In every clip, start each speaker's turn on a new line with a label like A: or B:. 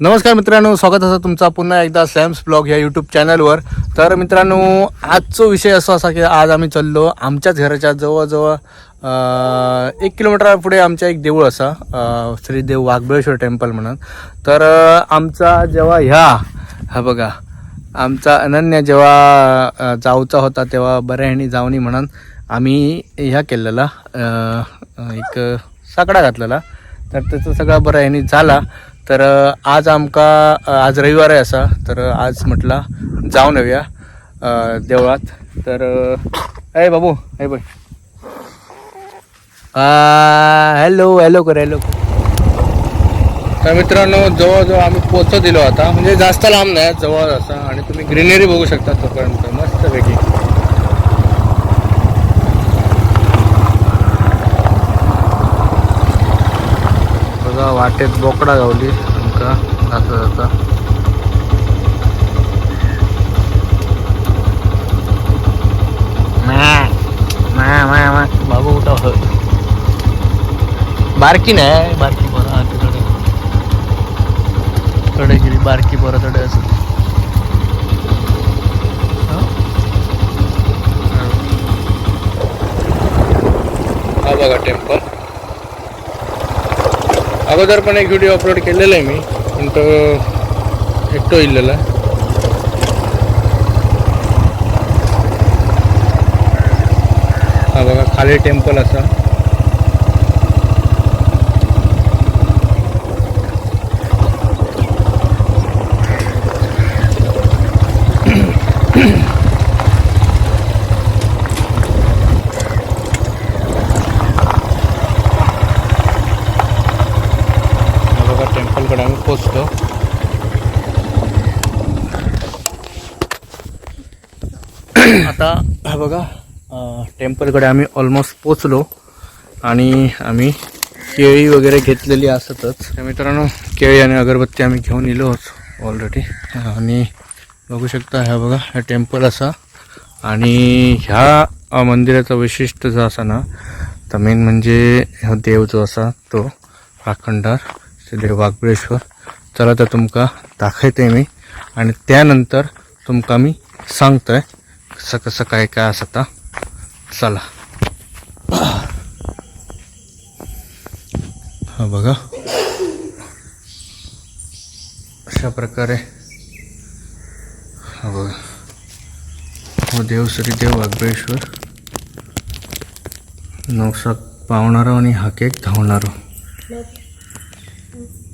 A: नमस्कार मित्रांनो स्वागत असं तुमचा पुन्हा एकदा सॅम्स ब्लॉग या यूट्यूब चॅनलवर तर मित्रांनो आजचा विषय असा असा की आज आम्ही चाललो आमच्याच घराच्या जवळजवळ एक किलोमीटर पुढे आमच्या एक देऊळ असा श्रीदेव वाघबळेश्वर टेम्पल म्हणून. तर आमचा जेव्हा ह्या हा बघा आमचा अनन्य जेव्हा जाऊचा होता तेव्हा बऱ्या ह्यानी जावनी म्हणून आम्ही ह्या केलेला एक साकडा घातलेला. तर त्याचं सगळं बरं ह्यानी झाला. तर आज आमका आज रविवार आहे असा. तर आज म्हटला जाऊन येऊया देवळात. तर अय बाबू अय बाय हॅलो हॅलो कर हॅलो तर मित्रांनो जवळजवळ आम्ही पोचत दिलो आता. म्हणजे जास्त लांब नाही जवळ असा. आणि तुम्ही ग्रीनरी बघू शकता तोपर्यंत. मस्तपैकी बघा वाटेत बोकडा गावली आमका जाता जाता. बाबू उठा हो. बारकी नाही बारकी बरं हा तिकडे कडे गेली बारकी बरं तडे असं? हा बघा टेम्पल अगोदर पण एक व्हिडिओ अपलोड केलेला आहे मी पण तो एकटो इल्लेला हा बघा खाली टेम्पल असा हा बघा टेम्पलकडे आम्ही पोचलो आता हा बघा. टेम्पलकडे आम्ही ऑलमोस्ट पोचलो आणि आम्ही केळी वगैरे घेतलेली असतच. मित्रांनो केळी आणि अगरबत्ती आम्ही घेऊन येलो ऑलरेडी आणि बघू शकता ह्या बघा हा टेम्पल असा. आणि ह्या मंदिराचं वैशिष्ट्य जो असा ना तर मेन म्हणजे ह्यो देव जो असा तो राखणदार श्री वाघबळेश्वर चला तर तुमका दाखवते मी. आणि त्यानंतर तुमका मी सांगतोय. कसं कसं काय काय असं आता? चला. हा बघा. अशा प्रकारे. हा बघा. हो देव श्री देव वाघबळेश्वर नवसाक पावणारो आणि हाकेक धावणारो.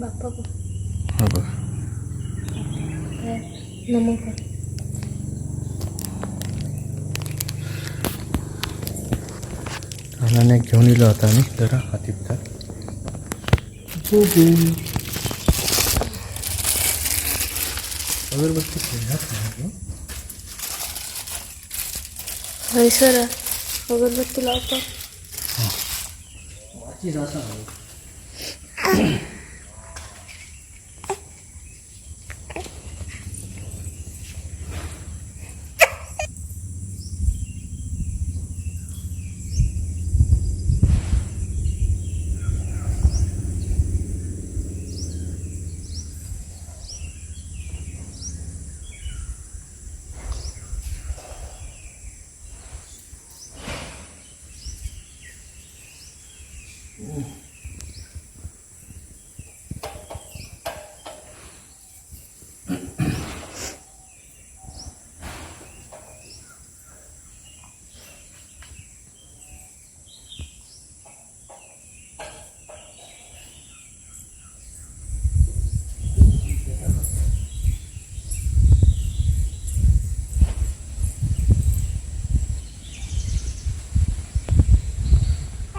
B: बाप्पा
A: हा बघा. अनाने घेऊन येलो होता आम्ही. जरा तर अगरबत्ती
B: अगरबत्ती लावतो.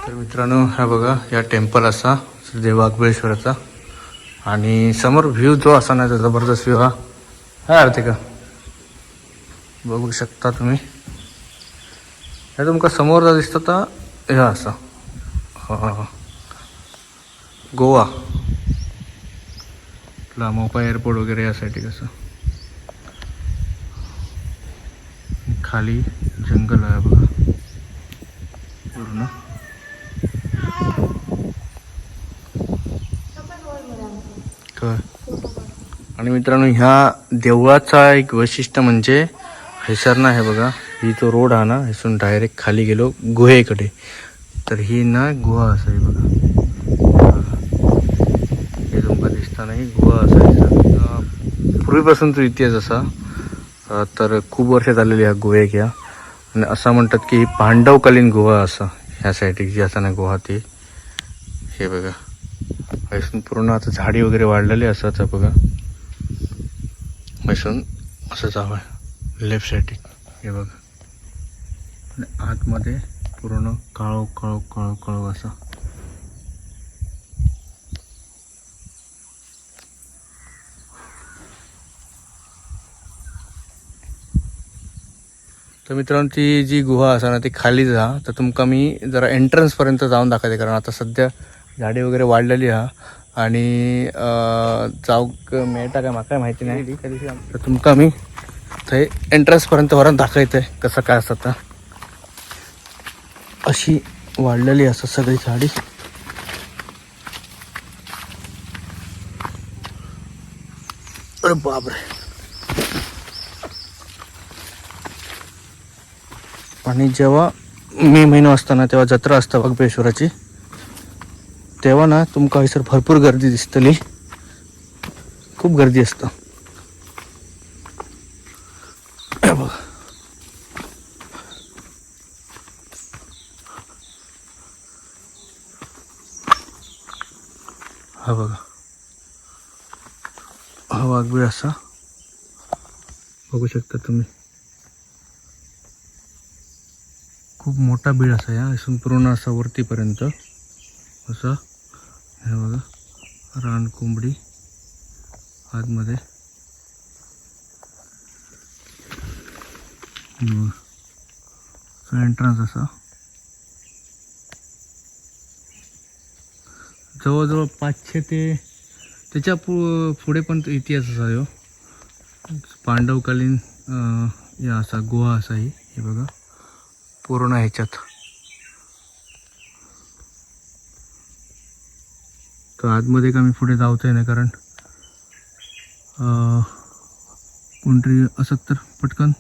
A: तर मित्रांनो हा बघा या टेम्पल असा श्री देव वाघबळेश्वराचा आणि समोर व्ह्यू जो असा ना तो जबरदस्त व्ह्यू हा. हा अर्थ का बघू शकता तुम्ही. हे तुमका समोर जो दिसतो ता ह्या असा. हा. गोवा. लामोपा एअरपोर्ट वगैरे यासाठी कसं. खाली जंगल आहे बघा. पूर्ण. आणि मित्रांनो ह्या देवळाचा एक वैशिष्ट्य म्हणजे हैसर आहे हे बघा. ही तो रोड हा ना हेसून डायरेक्ट खाली गेलो गुहेकडे. तर ही ना गुहा असावी बघा. हे तुमका दिसता नाही गुहा असायचा पूर्वीपासून तो इतिहास असा. तर खूप वर्ष झालेली ह्या गुहेक ह्या आणि असं म्हणतात की ही पांडवकालीन गुहा असा ह्या साईडची जी असा ना गुहा ती. हे बघा. हैसून पूर्ण आता झाडी वगैरे वाढलेली असंच आहे बघा. मैसून असंच हवं आहे लेफ्ट साईड हे बघा. आणि आतमध्ये पूर्ण काळो काळो काळो काळो असा. तर मित्रांनो ती जी गुहा असा ना ती खाली जा. तर तुमका मी जरा एंट्रन्स पर्यंत जाऊन दाखवते कारण आता सध्या झाडे वगैरे वाढलेली हा. आणि अं, जाऊक मेळटा काय म्हाका माहिती नाही. तर तुमका मी थंय एंट्रन्स पर्यंत वरान दाखवतंय कसं काय असं आता. अशी वाढलेली असं सगळी झाडी अरे बापरे. आणि जेव्हा मे महिना असताना तेव्हा जत्रा असता वाघबेश्वराची तेव्हा ना तुमका हयसर भरपूर गर्दी दिसतली. खूप गर्दी असता. बघा. हा बघा. हा वाघबीळ असा. बघू शकता तुम्ही. खूप मोठा बीळ असा या इथून पूर्ण असा वरतीपर्यंत. असं. हे बघा रान कोंबडी आतमध्ये. एंट्रन्स असा? जवळजवळ पाचशे ते त्याच्या पु पुढे पण तो इतिहास असा हो. पांडवकालीन या असा गुहा असा ही हे बघा. पूर्ण ह्याच्यात. तर आतमध्ये का मी पुढे जावतोय ना कारण कोणतरी असत तर पटकन.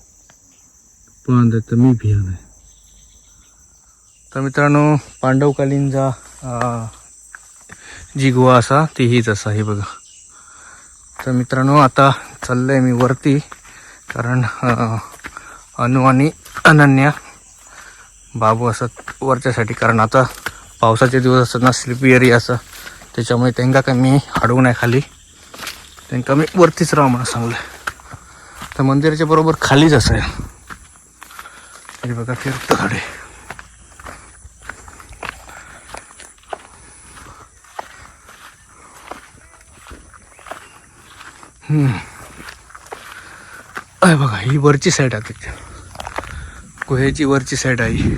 A: पळून तर मी भिया नाही. तर मित्रांनो पांडवकालीन जा जी गुहा असा ती हीच असा हे बघा. तर मित्रांनो आता चाललंय मी वरती कारण अनु आणि अनन्या बाबू असत वरच्यासाठी कारण आता पावसाचे दिवस असतात ना स्लिपी एरिया असं. त्याच्यामुळे त्यांना काय मी अडवू नाही खाली. त्यांना मी वरतीच राहा म्हणून सांगलं तर मंदिराच्या बरोबर खालीच असं आहे बघा फिरतं खाडे अरे अय बघा ही वरची साईड आहे त्याच्या गुहेची वरची साईड आहे ही.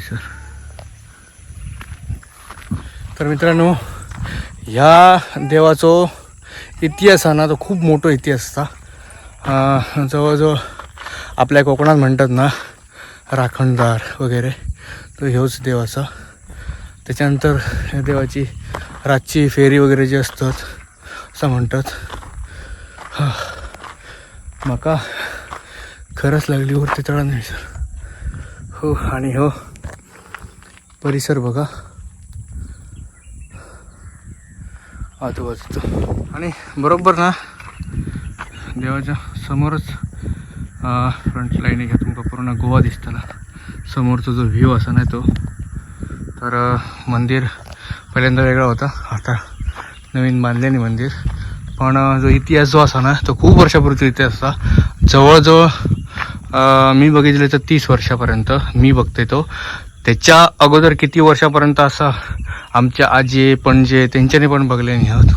A: सर. तर मित्रांनो ह्या देवाचो इतिहास हा ना तो खूप मोठो इतिहास असता जवळजवळ आपल्या कोकणात म्हणतात ना राखणदार वगैरे तो ह्योच देवाचा. त्याच्यानंतर ह्या देवाची रातची फेरी वगैरे जी असतात असं म्हणतात. हा. माका खरंच लागली वरती चढा नाही सर हो आणि हो परिसर बघा. आजूबाजूचं. आणि बरोबर ना देवाच्या समोरच फ्रंट लाईन घ्या तुमका पूर्ण गोवा दिसताना समोरचा जो व्ह्यू असा नाही तो. तर मंदिर पहिल्यांदा वेगळा होता. आता नवीन बांधल्याने मंदिर. पण जो इतिहास जो असा ना तो खूप वर्षापूर्वीचा इतिहास असा. जवळजवळ मी बघितले तर तीस वर्षापर्यंत मी बघते तो. त्याच्या अगोदर किती वर्षापर्यंत असा आमच्या आजी पणजे त्यांच्याने पण बघले नाही आहोत.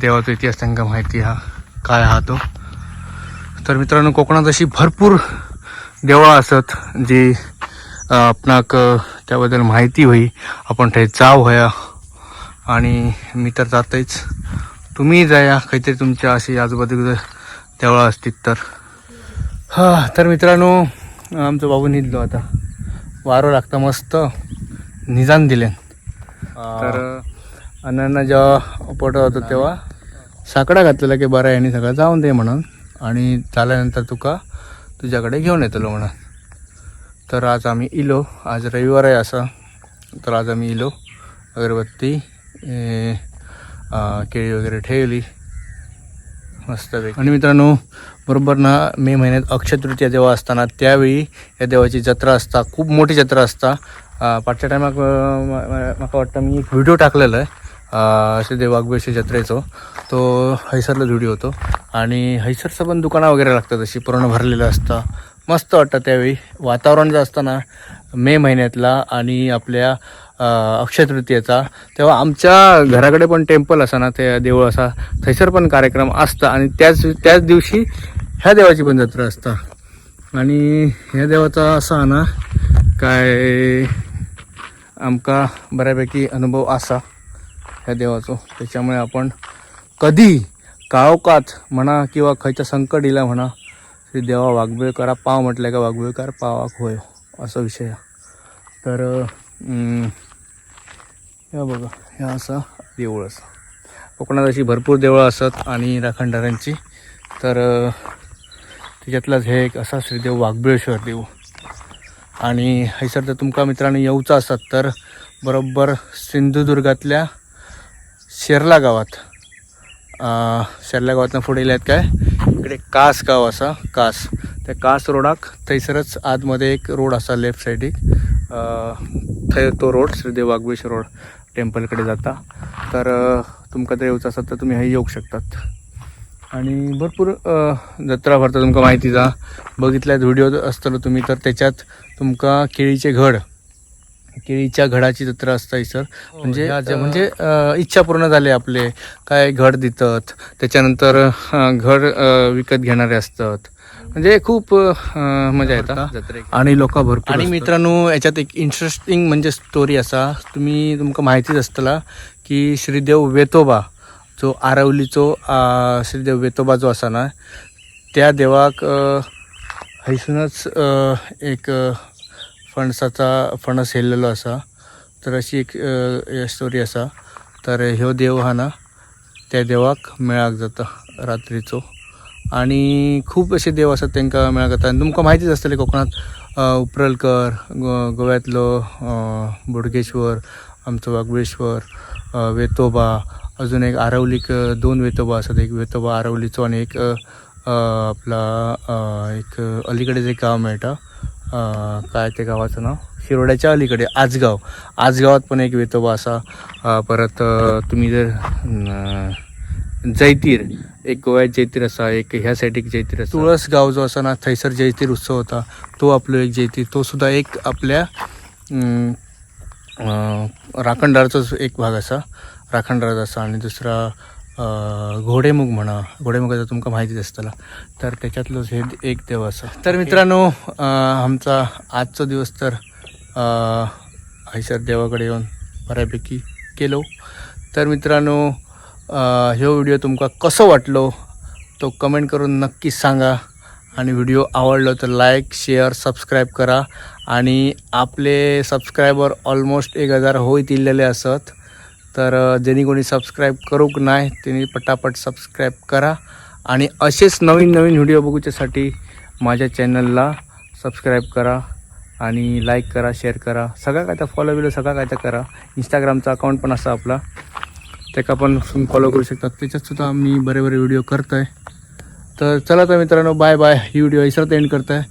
A: देवाचा इतिहास त्यांना माहिती हा काय हा तो. तर मित्रांनो कोकणात अशी भरपूर देवळं असत जी आपणाक त्याबद्दल माहिती होई. आपण थंय जाव होया. आणि मी तर जातच तुम्ही जाया काहीतरी तुमच्या अशी आजूबाजूला देवळं असतील तर. हां तर मित्रांनो आमचं बाबू निघलो आता. वारं लागतं मस्त. निजान दिले तर अण्णांना जेव्हा पोट होतं तेव्हा साकडा घातलेला की बरं यांनी सगळं जाऊन दे म्हणून. आणि झाल्यानंतर तुका तुझ्याकडे घेऊन येतलो म्हणून. तर आज आम्ही इलो. आज रविवार आहे असं. तर आज आम्ही इलो. अगरबत्ती केळी वगैरे ठेवली. मस्त आणि मित्रांनो बरोबर ना मे महिन्यात अक्षय तृतीया जेव्हा असताना त्यावेळी या देवाची जत्रा असता खूप मोठी जत्रा असता. पाठच्या टायमाक म्हाका वाटतं मी एक व्हिडिओ टाकलेला आहे. असे देव जत्रेचो. तो हैसरला व्हिडिओ होतो. आणि हैसरचं पण दुकानं वगैरे लागतात अशी पूर्ण भरलेलं असतं. मस्त वाटतं त्यावेळी. वातावरण जे असतं ना मे महिन्यातला आणि आपल्या अक्षय तृतीयेचा तेव्हा आमच्या घराकडे पण टेम्पल असा ना ते देऊळ असा थैसर पण कार्यक्रम असता आणि त्याच त्याच दिवशी ह्या देवाची पण जत्रा असता. आणि ह्या देवाचा असा ना काय आमका बऱ्यापैकी अनुभव असा ह्या देवाचो. त्याच्यामुळे आपण कधी काळोखात म्हणा किंवा खंयच्या संकट इला म्हणा श्री देवा वाघबेळकरा पाव म्हटलं का? वाघबेळकर पावाक होय. असा विषय तर या बघा ह्या असा देऊळ असा. कोकणात अशी भरपूर देवळं असत आणि राखणदारांची. तर अं, त्याच्यातलाच हे एक असा श्रीदेव वाघबेळेश्वर देव आणि हैसर जर तुमका मित्रांनो येऊचं असत तर बरोबर सिंधुदुर्गातल्या शेरला गावात. शेरला गावातनं पुढे येयल्यात काय? इकडे कास गाव असा कास. त्या कास रोडाक थैसरच आतमध्ये एक रोड असा लेफ्ट सायडीक थंय तो रोड श्रीदेव वाघबेश्वर रोड टेम्पलकडे जाता. तर तुमकां तुमका येवचो येऊचं असत तर तुम्ही हे येऊ शकतात. आणि भरपूर जत्रा भरता तुमकां माहिती जा. बघितल्यात व्हिडिओ असतलो तुम्ही तर त्याच्यात तुमकां केळीचे घड केळीच्या घडाची जत्रा असता सर. म्हणजे
C: ह्या
A: म्हणजे अ, इच्छा पूर्ण झाली आपले. काय घड देतात त्याच्यानंतर घड विकत घेणारे असतात. म्हणजे खूप मजा येतात आणि लोक भरपूर आणि. मित्रांनो याच्यात एक इंटरेस्टिंग म्हणजे स्टोरी असा. तुम्ही तुमका माहितीच असतला की श्रीदेव वेतोबा जो आरवलीचो श्रीदेव वेतोबा जो असा ना त्या देवाक हैसूनच एक फणसाचा फणस हेल्लेलो असा. तर अशी एक स्टोरी असा. तर ह्यो देव हा ना त्या देवाक मेळाक जाता रात्रीचो. आणि खूप असे देव असतात तांकां मेळाक जाता. आनी तुमकां माहितीच आसतलें कोकणात उप्रलकर उपरलकर गो गोव्यातलो बोडगेश्वर आमचो वागवेश्वर वेतोबा अजून एक आरवलीक दोन वेतोबा असतात. एक वेतोबा आरवलीचो आणि एक आपला एक अलीकडेच एक गाव मेळटा काय ते गावाचं नाव? शिरोड्याच्या अलीकडे आजगाव. आजगावात पण एक वेतोबा असा परत तुम्ही जर जैतीर एक गोव्यात जैतीर असा एक ह्या साईड एक जैतीर असा. तुळसगाव जो असा ना थैसर जैतीर उत्सव होता तो आपलो एक जैतीर तो सुद्धा एक आपल्या अं, एक भाग असा राखणदाराचा. असा आणि दुसरा घोडेमुग म्हणा घोडेमुगाचा तुमका माहितीच असतला तर त्याच्यातलंच हे एक देव असं तर मित्रांनो आमचा आजचा दिवस तर अं, हैसर देवाकडे येऊन बऱ्यापैकी केलो. तर मित्रांनो ह्यो व्हिडिओ तुमका कसो वाटलो तो कमेंट करून नक्की सांगा. आणि व्हिडिओ आवडलो तर लाईक शेअर सबस्क्राईब करा. आणि आपले सबस्क्रायबर ऑलमोस्ट एक हजार होईत इल्लेले असत. तर ज्यांनी कोणी सबस्क्राईब करूक नाही त्यांनी पटापट सबस्क्राईब करा. आणि असेच नवीन नवीन व्हिडिओ बघूच्यासाठी माझ्या चॅनलला सबस्क्राईब करा आणि लाईक करा शेअर करा. सगळं काय तर फॉलो बिलो सगळं काय तर करा. इंस्टाग्रामचा अकाउंट पण असा आपला. त्याका पण तुम्ही फॉलो करू शकता त्याच्यातसुद्धा आम्ही बरे बरे व्हिडिओ करत आहे तर चला तर मित्रांनो बाय बाय ही व्हिडिओ इसरत एंड करत आहे